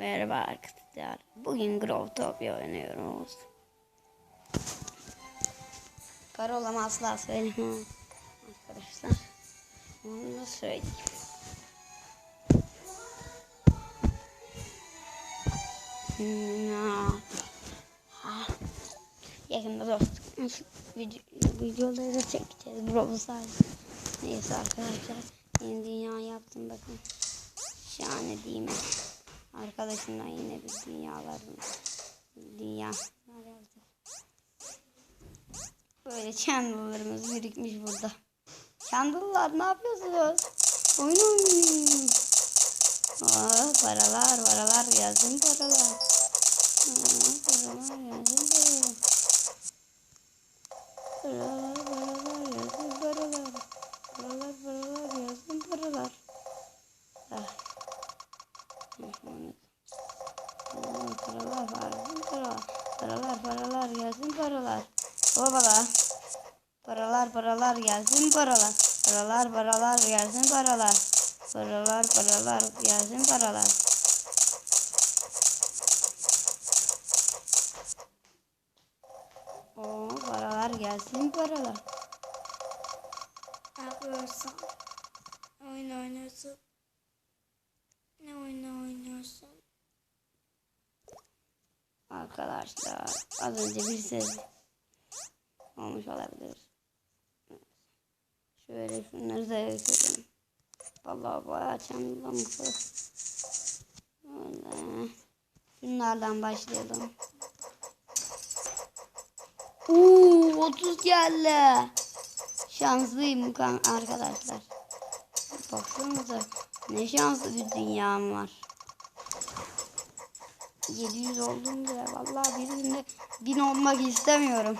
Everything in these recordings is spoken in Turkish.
Merhaba arkadaşlar. Bugün Growtopia oynuyoruz. Karolam asla söylemem. Arkadaşlar. Onu da söyleyeyim. Ya. Yakında dostum. Video, videoları da çekeceğiz. Brawl Stars. Neyse arkadaşlar. Yeni dünya yaptım bakın. Şahane değil mi? Arkadaşımdan yine bir dünyalar dünya. Böyle candle'larımız birikmiş burada. Candle'lar ne yapıyorsunuz? Oyun oynayın. Aa, paralar paralar yazın paralar. Aa, yazın paralar. Paralar paralar yazın paralar. Paralar paralar yazın paralar. Ah. Paralar var. Paralar. Paralar paralar gelsin paralar. Babala. Paralar paralar gelsin paralar. Paralar paralar gelsin paralar. Paralar paralar gelsin paralar. Oo paralar gelsin paralar. Ne yapıyorsun? Oyun oynuyorsun. Ne oyunu oynuyorsun? Arkadaşlar az önce bir ses olmuş olabilir. Şöyle şunları da yapalım. Vallahi bayağı çamurlamış. Öyle. Şunlardan başlayalım. Uuu 30 geldi. Şanslıyım arkadaşlar. Baksanıza ne şanslı bir dünyam var. 700 oldum bile. Vallahi birinde 1000 olmak istemiyorum.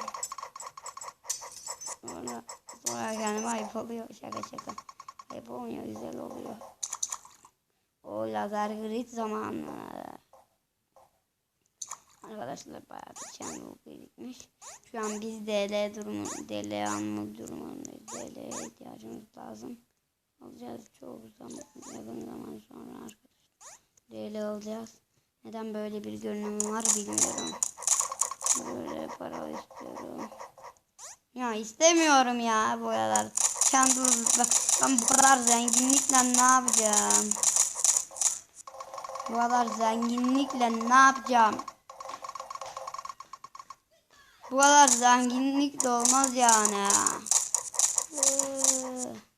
Sonra, sonra kendime ayıp oluyor. Şaka şaka. Ayıp olmuyor. Güzel oluyor. O lazer grid zamanı. Arkadaşlar bayağı bir channel birikmiş. Şu an biz DL durumu, DL anlık durumundayız. DL'ye ihtiyacımız lazım. Alacağız çok zaman, yakın zaman sonra arkadaşlar. DL alacağız. Neden böyle bir görünüm var bilmiyorum. Böyle para istiyorum. Ya istemiyorum ya bu kadar. Candle, ben bu kadar zenginlikle ne yapacağım? Bu kadar zenginlikle ne yapacağım? Bu kadar zenginlik de olmaz yani. Ee,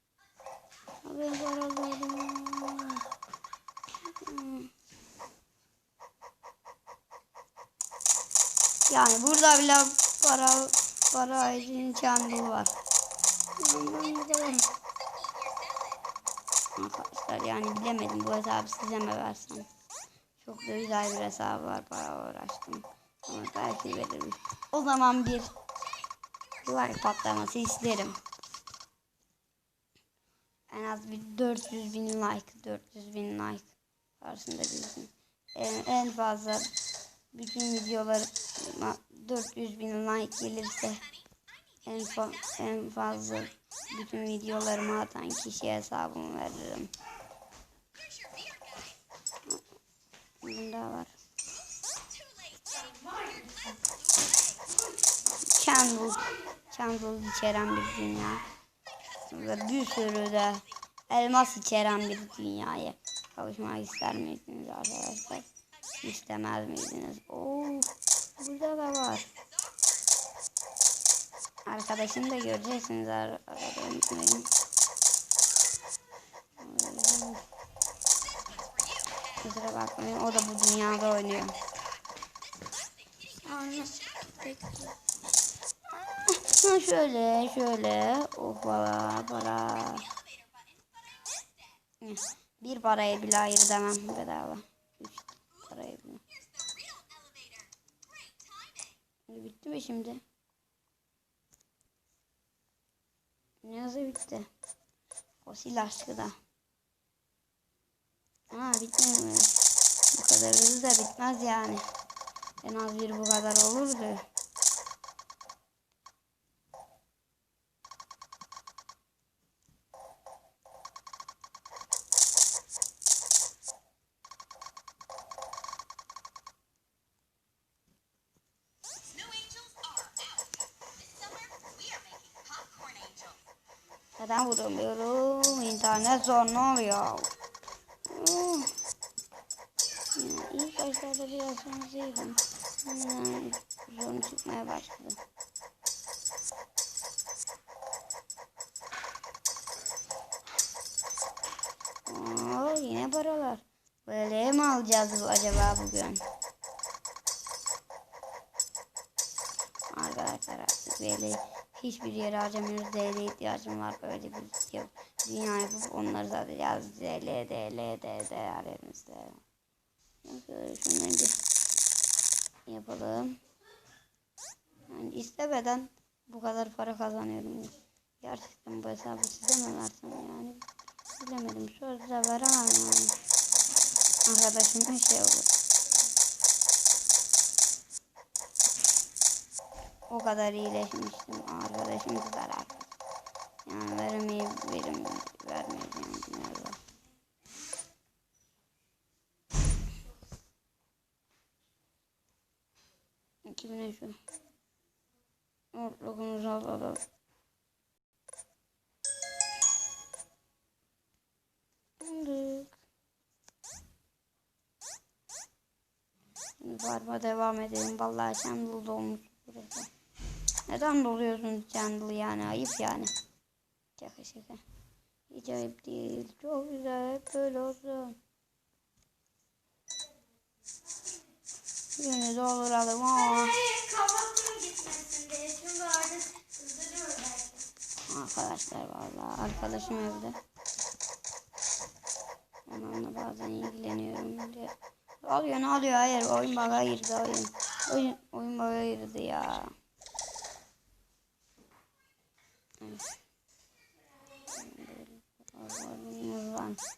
Abi paralarım. Hmm. Yani burada bile para para için candle var. Arkadaşlar yani bilemedim bu hesabı size mi versem. Çok da güzel bir hesabı var para uğraştım. Ama belki veririm. O zaman bir like patlaması isterim. En az bir 400 bin like, 400 bin like karşısında bilsin. En, en fazla bütün videolar 400 bin like gelirse en, fa en fazla bütün videolarımı atan kişiye hesabımı veririm. Bunda var. Candle, candle içeren bir dünya. Ve bir sürü de elmas içeren bir dünyaya kavuşmak ister miydiniz arkadaşlar? İstemez miydiniz? Oo, burada da var. Arkadaşını da göreceksiniz arkadaşım benim. Kusura bakmayın o da bu dünyada oynuyor. Şöyle şöyle hopala para. Bir paraya bile hayır demem bedava. Üç paraya bile. Bitti mi şimdi? Yazı bitti? Fosil aşkı da. Bitmedi mi? Bu kadar hızlı da bitmez yani. En az bir bu kadar olurdu. Neden vuramıyorum? İnternet sorunu oluyor. Ya, ilk başlarda biraz şanslıydım. Hemen sorun çıkmaya başladı. Oo, yine paralar. Böyle mi alacağız bu acaba bugün? Arkadaşlar artık böyle hiçbir yere harcamıyoruz. DL ihtiyacım var böyle bir yap- dünya yapıp onları satacağız. DL, DL, DL alemizde. Şöyle şunları bir yapalım. Yani istemeden bu kadar para kazanıyorum. Gerçekten bu hesabı size mi versem yani bilemedim. Sözde veremem yani. Arkadaşıma şey olur. O kadar iyileşmiştim. Arkadaşım zarar. Yani veremeyi verim vermeyeceğim. Nerede? Kimine şu? Ortalığımızı alalım. Şimdi farma devam edelim. Vallahi candle dolmuş burası. Neden doluyorsun candle yani? Ayıp yani. Şaka şaka. Hiç ayıp değil. Çok güzel. Hep böyle olsun. Yine dolduralım ama. Arkadaşlar vallahi arkadaşım evde. Onunla bazen ilgileniyorum diye. Alıyor ne alıyor hayır oyun baga girdi oyun. Oyun, oyun baga girdi ya. Var.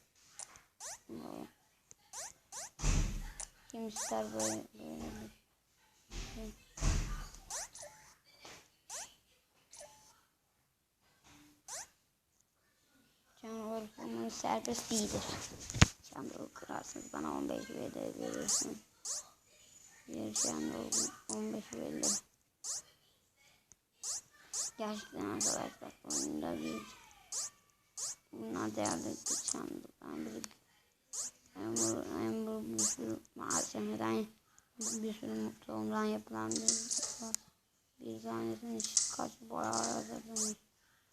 Bu. Kim ister böyle böyle bir Canavar bulmanız serbest değildir. Canavarı kırarsınız bana 15 VD verirsin. Bir canavar 15 VD. Gerçekten arkadaşlar oyunda bir bunlar değerli bir çandıdan biri. Ember, Ember bir sürü malzemeden bir sürü mutluluğundan yapılan bir var. Bir tanesinin işte kaç bayağı yazardım.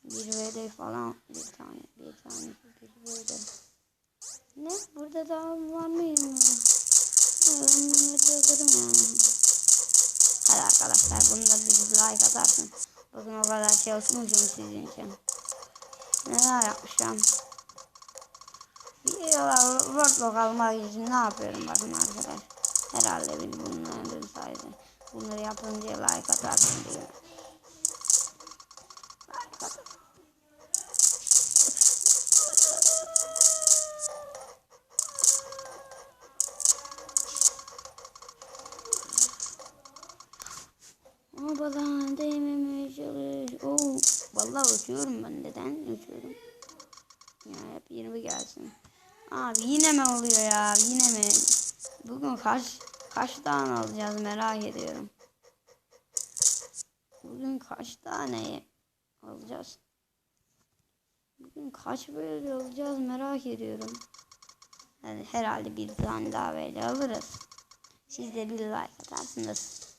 Bir VD falan bir tane bir tane bir VD. Ne? Burada daha var mıydı? Ben bunları yaparım yani. Hadi arkadaşlar bunu da bir like atarsın. Bakın o kadar çalışmışım sizin için. Neler yapmışım. Videolar Wordlock almak için ne yapıyorum bakın arkadaşlar. Herhalde bir bunların sayesinde. Bunları yapın diye like atarsın diye. Kaç kaç tane alacağız merak ediyorum. Bugün kaç tane alacağız? Bugün kaç böyle alacağız merak ediyorum. Yani herhalde bir tane daha böyle alırız. Siz de bir like atarsınız.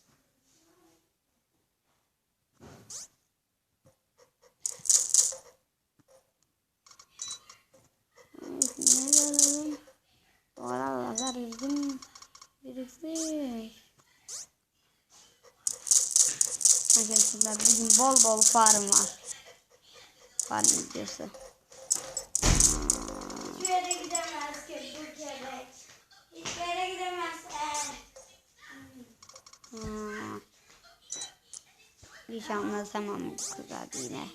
Birikmiş. Arkadaşlar bugün bol bol farm var. Farm videosu. Hiçbir yere gidemez ki bu kelek. Hiçbir yere gidemez. Hmm. Hiç anlatamam bu kızlar yine.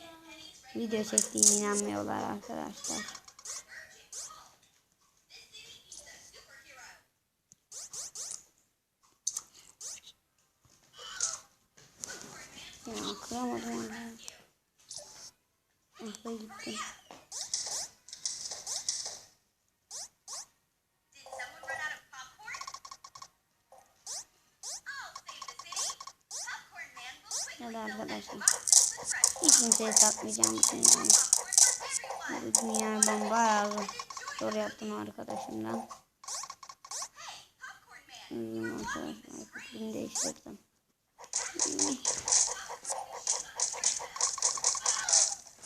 Video çektiğime inanmıyorlar arkadaşlar. City. Popcorn man will quickly Hadi arkadaşlar. Hiç kimseye satmayacağım bütün yani. Bu dünyayı ben bayağı zor yaptım arkadaşımdan. Hmm, arkadaşlar fikrimi değiştirdim. Hmm.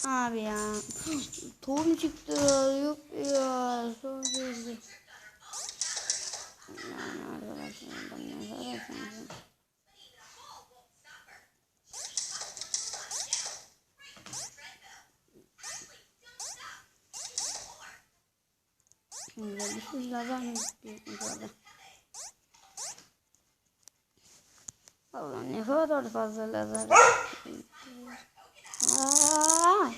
Abi ya. Tohum çıktı. Yok ya. Zor geldi. Yani arkadaşlar ben ne sanırım. Şimdi bir şey mi büyükmüş orada? Allah ne kadar fazla lazer. Aa!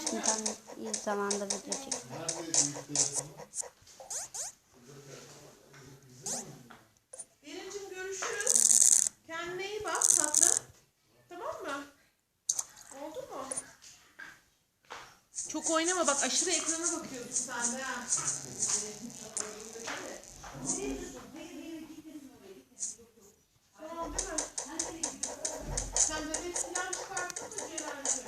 Ama böyle şimdi tam iyi zamanda video çek. Nerede büyük telefonu? Derincim görüşürüz. Kendine iyi bak tatlım. Tamam mı? Oldu mu? Çok oynama bak aşırı ekrana bakıyorsun sen de. Tamam değil mi? Sen bebek falan çıkarttın mı Ceren'cim?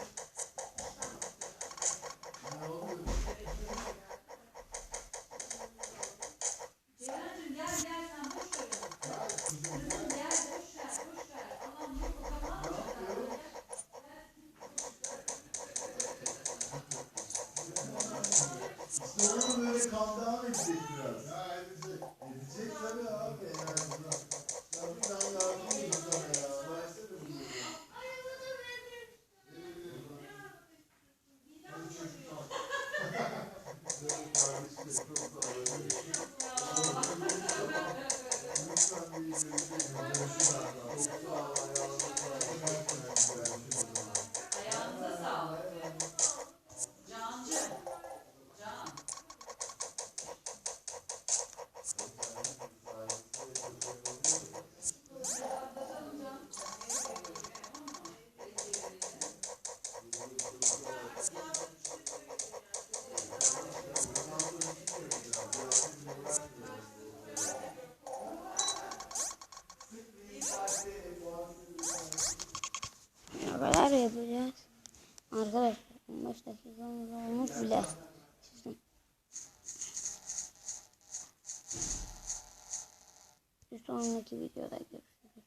Videoda görüşürüz.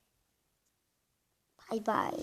Bay bay.